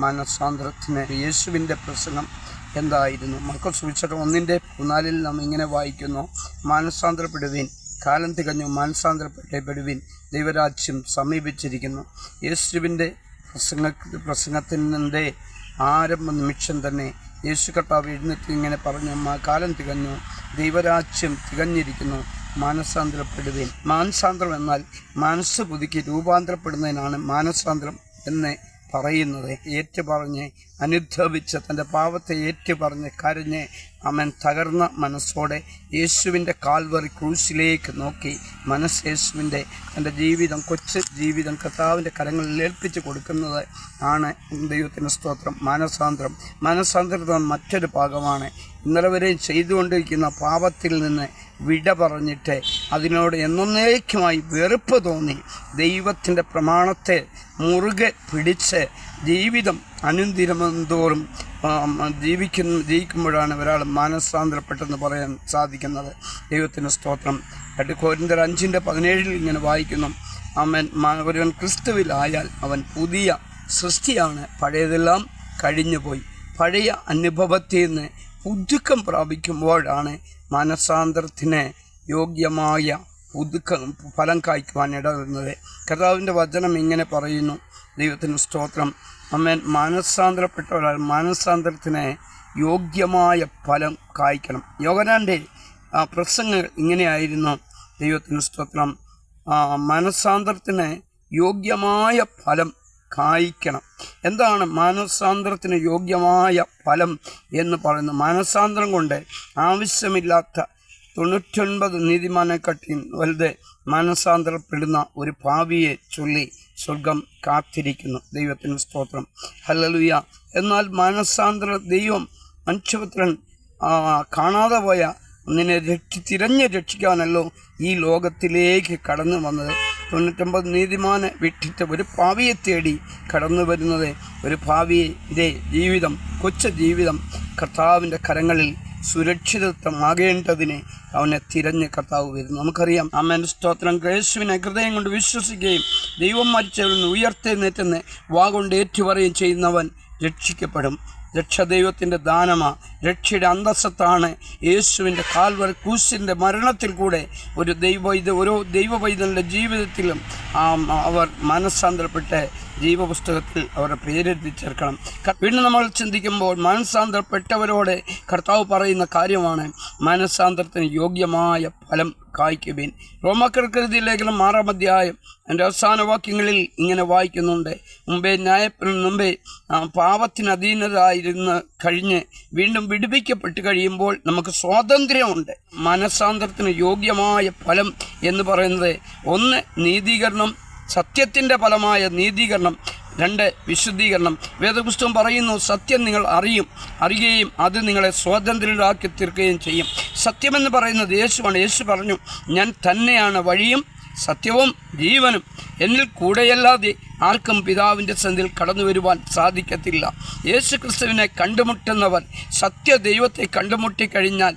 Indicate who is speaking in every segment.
Speaker 1: മാനസാന്തരത്തിന് യേശുവിന്റെ പ്രസംഗം എന്തായിരുന്നു? മക്കൾ സുവിശേഷം ഒന്നിന്റെ പതിനാലിൽ നാം ഇങ്ങനെ വായിക്കുന്നു. മാനസാന്തരപ്പെടുവീൻ കാലം തികഞ്ഞു മാനസാന്തരപ്പെട്ടപ്പെടുവീൻ ദൈവരാജ്യം സമീപിച്ചിരിക്കുന്നു. യേശുവിന്റെ പ്രസംഗ പ്രസംഗത്തിന്റെ ആരംഭ നിമിഷം തന്നെ യേശു കർത്താവ് എഴുന്നേറ്റ് ഇങ്ങനെ പറഞ്ഞു "മാ- കാലം തികഞ്ഞു ദൈവരാജ്യം തികഞ്ഞിരിക്കുന്നു മാനസാന്തരപ്പെടുവീൻ. മാനസാന്തരം എന്നാൽ മനസ്സ് പുതുക്കി രൂപാന്തരപ്പെടുന്നതിനാണ് മാനസാന്തരം എന്ന് പറയുന്നത് ഏറ്റുപറഞ്ഞ് അനുദ്ധവിച്ച് തന്റെ പാവത്തെ ഏറ്റുപറഞ്ഞ് കരഞ്ഞ് അവൻ തകർന്ന മനസ്സോടെ യേശുവിന്റെ കാൽവറി ക്രൂശിലേക്ക് നോക്കി. മനസ്സ് യേശുവിന്റെ തന്റെ ജീവിതം കൊച്ചു ജീവിതം കർത്താവിന്റെ കരങ്ങളിൽ ഏൽപ്പിച്ച് കൊടുക്കുന്നത് ആണ് ദൈവത്തിന്റെ സ്തോത്രം. മാനസാന്തരം. മാനസാന്തരം മറ്റൊരു ഭാഗമാണ്. ഇന്നലെ വരെയും ചെയ്തുകൊണ്ടിരിക്കുന്ന പാപത്തിൽ നിന്ന് വിട പറഞ്ഞിട്ട് അതിനോട് എന്നേക്കുമായി വെറുപ്പ് തോന്നി. ദൈവത്തിന്റെ പ്രമാണത്തെ മുറുകെ പിടിച്ച് ജീവിതം അനുദിനമെന്തോറും ജീവിക്കുന്ന ജീവിക്കുമ്പോഴാണ് ഒരാൾ മാനസാന്തരപ്പെട്ടെന്ന് പറയാൻ സാധിക്കുന്നത്. ദൈവത്തിന്റെ സ്തോത്രം. രണ്ട് കോരിന്തർ അഞ്ചിന്റെ പതിനേഴിൽ ഇങ്ങനെ വായിക്കുന്നു. മ- ഒരുവൻ ക്രിസ്തുവിലായാൽ അവൻ പുതിയ സൃഷ്ടിയാണ്. പഴയതെല്ലാം കഴിഞ്ഞുപോയി. പഴയ അനുഭവത്തിൽ നിന്ന് പുതുക്കം പ്രാപിക്കുമ്പോഴാണ് മാനസാന്തരത്തിന് യോഗ്യമായ പുതുക്കം ഫലം കായ്ക്കുവാൻ ഇടവരുന്നത്. കർത്താവിന്റെ വചനം ഇങ്ങനെ പറയുന്നു. ദൈവത്തിന് സ്തോത്രം. അമ്മൻ മാനസാന്തരപ്പെട്ട ഒരാൾ മാനസാന്തരത്തിന് യോഗ്യമായ ഫലം കായ്ക്കണം. യോഗനാന്റെ പ്രസംഗങ്ങൾ ഇങ്ങനെയായിരുന്നു. ദൈവത്തിന് സ്തോത്രം. ആ, മനസ്സാന്തരത്തിന് യോഗ്യമായ ഫലം കായ്ക്കണം. എന്താണ് മാനസാന്തരത്തിന് യോഗ്യമായ ഫലം എന്ന് പറയുന്നത്? മാനസാന്തരം കൊണ്ട് ആവശ്യമില്ലാത്ത തൊണ്ണൂറ്റൊൻപത് നീതിമാനെക്കാട്ടിയും വലുത് മാനസാന്തരപ്പെടുന്ന ഒരു ഭാവിയെ ചൊല്ലി സ്വർഗം കാത്തിരിക്കുന്നു. ദൈവത്തിന് സ്തോത്രം. ഹലലുയ എന്നാൽ മാനസാന്തര ദൈവം മനുഷ്യപുത്രൻ കാണാതെ പോയ നിന്നെ രക്ഷി തിരഞ്ഞ് രക്ഷിക്കാനല്ലോ ഈ ലോകത്തിലേക്ക് കടന്നു വന്നത്. തൊണ്ണൂറ്റൊമ്പത് നീതിമാനെ വിട്ടിട്ട് ഒരു ഭാവിയെ തേടി കടന്നു വരുന്നത് ഒരു ഭാവിയിലെ ജീവിതം കൊച്ചു ജീവിതം കർത്താവിന്റെ കരങ്ങളിൽ സുരക്ഷിതത്വമാകേണ്ടതിനെ അവനെ തിരഞ്ഞ് കർത്താവ് വരുന്നു. നമുക്കറിയാം അമ്മേന്റെ സ്തോത്രം. യേശുവിനെ ഹൃദയം കൊണ്ട് വിശ്വസിക്കുകയും ദൈവം മരിച്ചവരിൽ നിന്ന് ഉയർത്തെഴുന്നേറ്റെന്ന് വാഗൊണ്ട് ഏറ്റുപറയും ചെയ്യുന്നവൻ രക്ഷിക്കപ്പെടും. രക്ഷ ദൈവത്തിന്റെ ദാനമാ രക്ഷയുടെ അന്തസ്സത്താണ് യേശുവിന്റെ കാൽവർ കൂശിന്റെ മരണത്തിൽ കൂടെ ഒരു ദൈവ ഓരോ ദൈവവൈദ്യന്റെ ജീവിതത്തിലും അവർ മനസ്സാന്തരപ്പെട്ട് ജീവപുസ്തകത്തിൽ അവരുടെ പേരെഴുതി ചേർക്കണം. വീണ്ടും നമ്മൾ ചിന്തിക്കുമ്പോൾ മനസ്സാന്തരപ്പെട്ടവരോട് കർത്താവ് പറയുന്ന കാര്യമാണ് മനസ്സാന്തരത്തിന് യോഗ്യമായ ഫലം കായ്ക്കുവിൻ. റോമാക്കർക്കെഴുതിയ ലേഖനം ആറാം അധ്യായം എന്റെ അവസാന വാക്യങ്ങളിൽ ഇങ്ങനെ വായിക്കുന്നുണ്ട്. മുമ്പേ ന്യായത്തിന് മുമ്പേ പാപത്തിന് കഴിഞ്ഞ് വീണ്ടും വിടുവിക്കപ്പെട്ട് കഴിയുമ്പോൾ നമുക്ക് സ്വാതന്ത്ര്യമുണ്ട്. മനസ്സാന്തരത്തിന് യോഗ്യമായ ഫലം എന്ന് പറയുന്നത് ഒന്ന് നീതീകരണം സത്യത്തിന്റെ ഫലമായ നീതീകരണം രണ്ട് വിശുദ്ധീകരണം. വേദപുസ്തകം പറയുന്നു സത്യം നിങ്ങൾ അറിയും അറിയുകയും അത് നിങ്ങളെ സ്വാതന്ത്ര്യരാക്കി തീർക്കുകയും ചെയ്യും. സത്യമെന്ന് പറയുന്നത് യേശുവാണ്. യേശു പറഞ്ഞു ഞാൻ തന്നെയാണ് വഴിയും സത്യവും ജീവനും. എന്നിൽ കൂടെയല്ലാതെ ആർക്കും പിതാവിന്റെ സന്ധിയിൽ കടന്നു വരുവാൻ സാധിക്കത്തില്ല. യേശു ക്രിസ്തുവിനെ കണ്ടുമുട്ടുന്നവൻ സത്യ ദൈവത്തെ കണ്ടുമുട്ടിക്കഴിഞ്ഞാൽ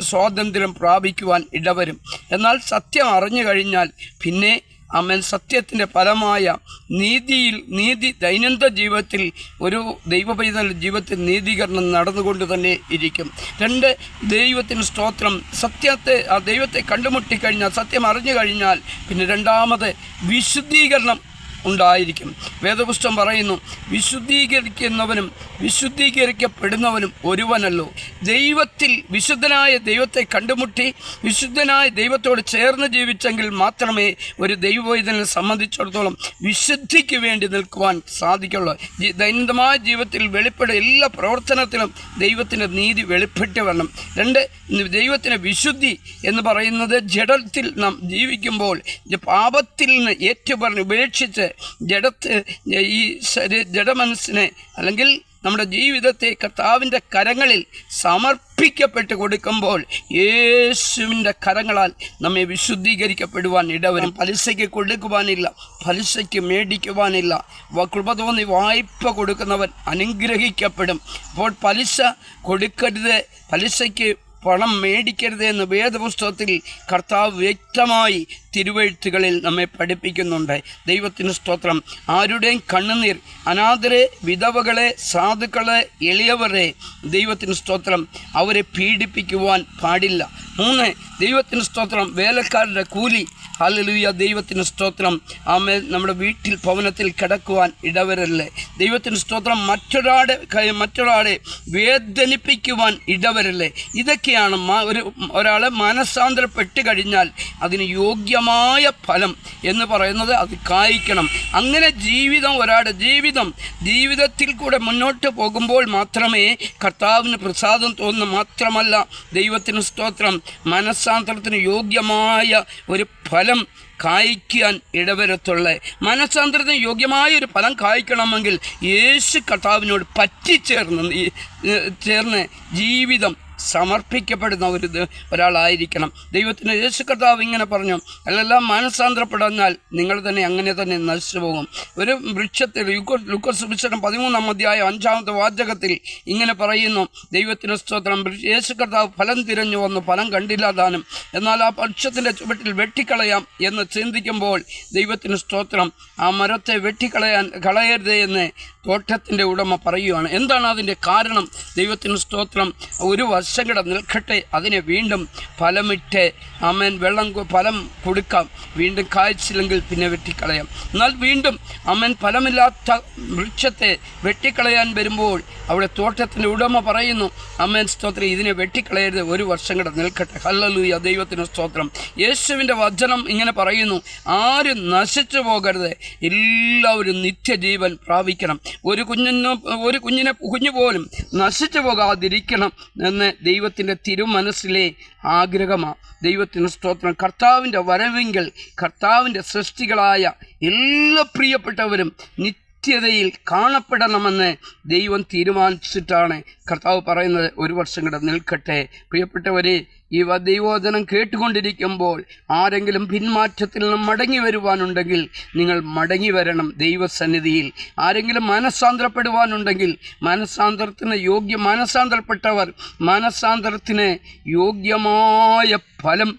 Speaker 1: സ്വാതന്ത്ര്യം പ്രാപിക്കുവാൻ ഇടവരും. എന്നാൽ സത്യം അറിഞ്ഞു കഴിഞ്ഞാൽ പിന്നെ അമ്മൻ സത്യത്തിന്റെ ഫലമായ നീതിയിൽ നീതി ദൈനംദിന ജീവിതത്തിൽ ഒരു ദൈവപൈതൽ ജീവിതത്തിൽ നീതീകരണം നടന്നുകൊണ്ട് തന്നെ ഇരിക്കും. രണ്ട് ദൈവത്തിന് സ്തോത്രം. സത്യത്തെ ആ ദൈവത്തെ കണ്ടുമുട്ടിക്കഴിഞ്ഞാൽ സത്യം അറിഞ്ഞു കഴിഞ്ഞാൽ പിന്നെ രണ്ടാമത് വിശുദ്ധീകരണം ഉണ്ടായിരിക്കും. വേദപുസ്തകം പറയുന്നു വിശുദ്ധീകരിക്കുന്നവനും വിശുദ്ധീകരിക്കപ്പെടുന്നവനും ഒരുവനല്ലോ. ദൈവത്തിൽ വിശുദ്ധനായ ദൈവത്തെ കണ്ടുമുട്ടി വിശുദ്ധനായ ദൈവത്തോട് ചേർന്ന് ജീവിച്ചെങ്കിൽ മാത്രമേ ഒരു ദൈവവൈദ്യനെ സംബന്ധിച്ചിടത്തോളം വിശുദ്ധിക്ക് വേണ്ടി നിൽക്കുവാൻ സാധിക്കുള്ളൂ. ദൈനംദമായ ജീവിതത്തിൽ വെളിപ്പെടുക എല്ലാ പ്രവർത്തനത്തിലും ദൈവത്തിന്റെ നീതി വെളിപ്പെട്ട് വരണം. രണ്ട് ദൈവത്തിന്റെ വിശുദ്ധി എന്ന് പറയുന്നത് ജഡത്തിൽ നാം ജീവിക്കുമ്പോൾ പാപത്തിൽ നിന്ന് ഏറ്റുപറഞ്ഞ് ഉപേക്ഷിച്ച് ജഡത്ത് ഈ ജഡമനസ്സിനെ അല്ലെങ്കിൽ നമ്മുടെ ജീവിതത്തെ കർത്താവിന്റെ കരങ്ങളിൽ സമർപ്പിക്കപ്പെട്ട് കൊടുക്കുമ്പോൾ യേശുവിന്റെ കരങ്ങളാൽ നമ്മെ വിശുദ്ധീകരിക്കപ്പെടുവാൻ ഇടവരും. പലിശയ്ക്ക് കൊടുക്കുവാനില്ല പലിശയ്ക്ക് മേടിക്കുവാനില്ല. കൃപ തോന്നി വായ്പ കൊടുക്കുന്നവൻ അനുഗ്രഹിക്കപ്പെടും. അപ്പോൾ പലിശ കൊടുക്കരുത്. പലിശയ്ക്ക് പണം മേടിക്കരുത് എന്ന് വേദപുസ്തകത്തിൽ കർത്താവ് വ്യക്തമായി തിരുവഴുത്തുകളിൽ നമ്മെ പഠിപ്പിക്കുന്നുണ്ട്. ദൈവത്തിന് സ്തോത്രം. ആരുടെയും കണ്ണുനീർ അനാഥരെ വിധവകളെ സാധുക്കളെ എളിയവരെ ദൈവത്തിന് സ്തോത്രം. അവരെ പീഡിപ്പിക്കുവാൻ പാടില്ല. മൂന്ന് ദൈവത്തിന് സ്തോത്രം. വേലക്കാരുടെ കൂലി ഹല്ലേലൂയ ദൈവത്തിന് സ്തോത്രം. ആമേ നമ്മുടെ വീട്ടിൽ ഭവനത്തിൽ കിടക്കുവാൻ ഇടവരല്ലേ. ദൈവത്തിന് സ്തോത്രം. മറ്റൊരാളെ മറ്റൊരാളെ വേദനിപ്പിക്കുവാൻ ഇടവരല്ലേ. ഇതൊക്കെയാണ് ഒരു ഒരാളെ മനസ്സാന്തരപ്പെട്ട് കഴിഞ്ഞാൽ അതിന് യോഗ്യമായ ഫലം എന്ന് പറയുന്നത് അത് കായ്ക്കണം. അങ്ങനെ ജീവിതം ഒരാളുടെ ജീവിതം ജീവിതത്തിൽ കൂടെ മുന്നോട്ട് പോകുമ്പോൾ മാത്രമേ കർത്താവിന് പ്രസാദം തോന്നുന്നു മാത്രമല്ല ദൈവത്തിന് സ്തോത്രം. മനസ്സാന്തരത്തിന് യോഗ്യമായ ഒരു ഫലം കായ്ക്കാൻ ഇടവരത്തുള്ള മനസ്സാന്തരത്തിന് യോഗ്യമായ ഒരു ഫലം കായ്ക്കണമെങ്കിൽ യേശു കർത്താവിനോട് പറ്റിച്ചേർന്ന് ചേർന്ന് ജീവിതം സമർപ്പിക്കപ്പെടുന്ന ഒരു ഒരാളായിരിക്കണം. ദൈവത്തിന് യേശു കർത്താവ് ഇങ്ങനെ പറഞ്ഞു അല്ലെല്ലാം മനസ്സാന്തരപ്പെടാഞ്ഞാൽ നിങ്ങൾ തന്നെ അങ്ങനെ തന്നെ നശിച്ചു പോകും ഒരു വൃക്ഷത്തിൽ ലുക്കോസ് വിശനം പതിമൂന്നാം അധ്യായം അഞ്ചാമത്തെ വാചകത്തിൽ ഇങ്ങനെ പറയുന്നു ദൈവത്തിന് സ്തോത്രം യേശു കർത്താവ് ഫലം തിരഞ്ഞു വന്ന് ഫലം കണ്ടില്ലാതാനും എന്നാൽ ആ വൃക്ഷത്തിന്റെ ചുവട്ടിൽ വെട്ടിക്കളയാം എന്ന് ചിന്തിക്കുമ്പോൾ ദൈവത്തിന് സ്തോത്രം ആ മരത്തെ വെട്ടിക്കളയാൻ കളയരുത് എന്ന് തോട്ടത്തിന്റെ ഉടമ പറയുകയാണ് എന്താണ് അതിന്റെ കാരണം? ദൈവത്തിന് സ്തോത്രം ഒരു വർഷം കൂടെ നിൽക്കട്ടെ അതിനെ വീണ്ടും ഫലമിട്ട് അമ്മൻ വെള്ളം ഫലം കൊടുക്കാം. വീണ്ടും കായ്ച്ചില്ലെങ്കിൽ പിന്നെ വെട്ടിക്കളയാം. എന്നാൽ വീണ്ടും അമ്മൻ ഫലമില്ലാത്ത വൃക്ഷത്തെ വെട്ടിക്കളയാൻ വരുമ്പോൾ അവിടെ തോട്ടത്തിന്റെ ഉടമ പറയുന്നു അമ്മൻ സ്തോത്രം ഇതിനെ വെട്ടിക്കളയരുത്. ഒരു വർഷം കൂടെ നിൽക്കട്ടെ. ഹല്ലലൂയ ദൈവത്തിന് സ്തോത്രം. യേശുവിന്റെ വചനം ഇങ്ങനെ പറയുന്നു ആരും നശിച്ചു പോകരുത്. എല്ലാവരും നിത്യജീവൻ പ്രാപിക്കണം. ഒരു കുഞ്ഞിനും ഒരു കുഞ്ഞിനെ കുഞ്ഞു പോലും നശിച്ചു പോകാതിരിക്കണം എന്ന് ദൈവത്തിന്റെ തിരുമനസ്സിലെ ആഗ്രഹമാണ് ദൈവത്തിന് സ്തോത്രം. കർത്താവിന്റെ വരവെങ്കിൽ കർത്താവിന്റെ സൃഷ്ടികളായ എല്ലാ പ്രിയപ്പെട്ടവരും നിത്യതയിൽ കാണപ്പെടണമെന്ന് ദൈവം തീരുമാനിച്ചിട്ടാണ് കർത്താവ് പറയുന്നത്. ഒരു വർഷം കൂടെ നിൽക്കട്ടെ. പ്രിയപ്പെട്ടവരെ ഈ ദൈവോധനം കേട്ടുകൊണ്ടിരിക്കുമ്പോൾ ആരെങ്കിലും പിന്മാറ്റത്തിൽ നിന്ന് മടങ്ങി വരുവാനുണ്ടെങ്കിൽ നിങ്ങൾ മടങ്ങി വരണം ദൈവസന്നിധിയിൽ. ആരെങ്കിലും മനസ്സാന്തരപ്പെടുവാനുണ്ടെങ്കിൽ മനസ്സാന്തരത്തിന് യോഗ്യ മനസ്സാന്തരപ്പെട്ടവർ മനസ്സാന്തരത്തിന് യോഗ്യമായ ഫലം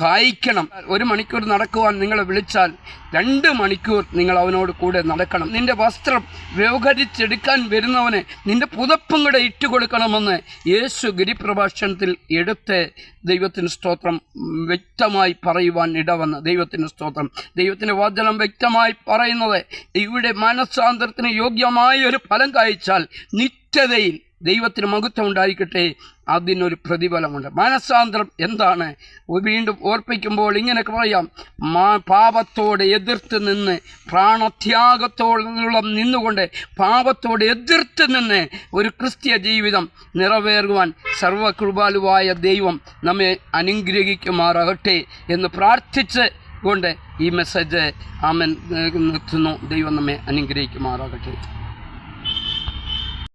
Speaker 1: കായ്ക്കണം. ഒരു മണിക്കൂർ നടക്കുവാൻ നിങ്ങളെ വിളിച്ചാൽ രണ്ട് മണിക്കൂർ നിങ്ങൾ അവനോട് കൂടെ നടക്കണം. നിന്റെ വസ്ത്രം വ്യവഹരിച്ചെടുക്കാൻ വരുന്നവനെ നിന്റെ പുതപ്പും കൂടെ ഇട്ടുകൊടുക്കണമെന്ന് യേശു ഗിരിപ്രഭാഷണത്തിൽ എടുത്ത് ദൈവത്തിന് സ്തോത്രം വ്യക്തമായി പറയുവാൻ ഇടവന്ന്. ദൈവത്തിന് സ്തോത്രം. ദൈവത്തിന്റെ വചനം വ്യക്തമായി പറയുന്നത് ഇവിടെ മനസ്സാന്തരത്തിന് യോഗ്യമായ ഒരു ഫലം കായ്ച്ചാൽ നിത്യതയിൽ ദൈവത്തിന് മഹത്വം ഉണ്ടായിരിക്കട്ടെ. അതിനൊരു പ്രതിഫലമുണ്ട്. മനസ്സാന്തരം എന്താണ്? വീണ്ടും ഓർപ്പിക്കുമ്പോൾ ഇങ്ങനെ പറയാം. പാപത്തോട് എതിർത്ത് നിന്ന് പ്രാണത്യാഗത്തോളം നിന്നുകൊണ്ട് പാപത്തോട് എതിർത്ത് നിന്ന് ഒരു ക്രിസ്തീയ ജീവിതം നിറവേറുവാൻ സർവകൃപാലുവായ ദൈവം നമ്മെ അനുഗ്രഹിക്കുമാറാകട്ടെ എന്ന് പ്രാർത്ഥിച്ച് കൊണ്ട് ഈ മെസ്സേജ് ആമൻ നിർത്തുന്നു. ദൈവം നമ്മെ അനുഗ്രഹിക്കുമാറാകട്ടെ.